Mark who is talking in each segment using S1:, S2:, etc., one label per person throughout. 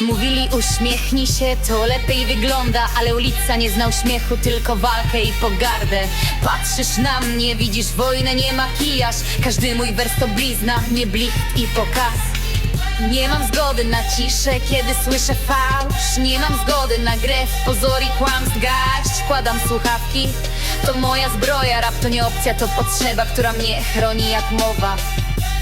S1: Mówili uśmiechnij się, to lepiej wygląda Ale ulica nie zna uśmiechu, tylko walkę i pogardę. Patrzysz na mnie, widzisz wojnę, nie makijaż Każdy mój wers to blizna, nie blicht i pokaz. Nie mam zgody na ciszę, kiedy słyszę fałsz. Nie mam zgody na grę w pozor i kłamstw. Garść Wkładam słuchawki, to moja zbroja Rap to nie opcja, to potrzeba, która mnie chroni jak mowa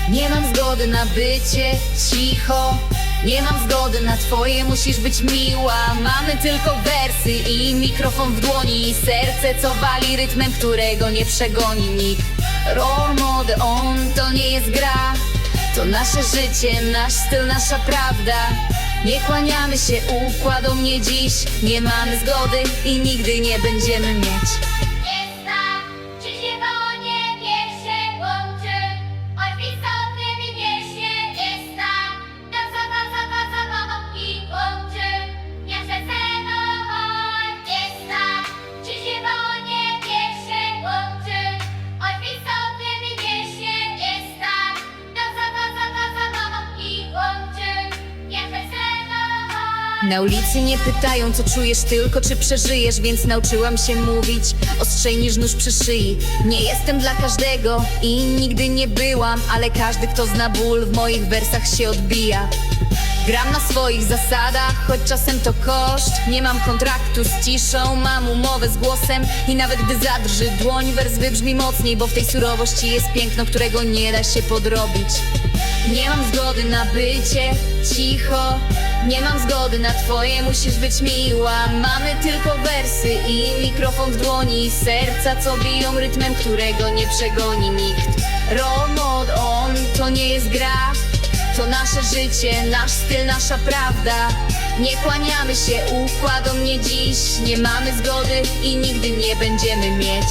S1: Nie mam zgody na bycie cicho. Nie mam zgody na twoje, musisz być miła. Mamy tylko wersy i mikrofon w dłoni. I serce, co wali rytmem, którego nie przegoni nikt. Role model, on to nie jest gra. To nasze życie, nasz styl, nasza prawda. Nie kłaniamy się układom nie dziś. Nie mamy zgody i nigdy nie będziemy mieć Na ulicy nie pytają co czujesz tylko czy przeżyjesz Więc nauczyłam się mówić. Ostrzej niż nóż przy szyi. Nie jestem dla każdego i nigdy nie byłam Ale każdy kto zna ból w moich wersach się odbija. Gram na swoich zasadach, choć czasem to koszt. Nie mam kontraktu z ciszą, mam umowę z głosem. I nawet gdy zadrży dłoń, wers wybrzmi mocniej Bo w tej surowości jest piękno, którego nie da się podrobić zgody na bycie. Cicho Nie mam zgody na twoje, musisz być miła. Mamy tylko wersy i mikrofon w dłoni. Serca, co biją rytmem, którego nie przegoni nikt. Role mod on, to nie jest gra. To nasze życie, nasz styl, nasza prawda. Nie kłaniamy się układom nie dziś. Nie mamy zgody i nigdy nie będziemy mieć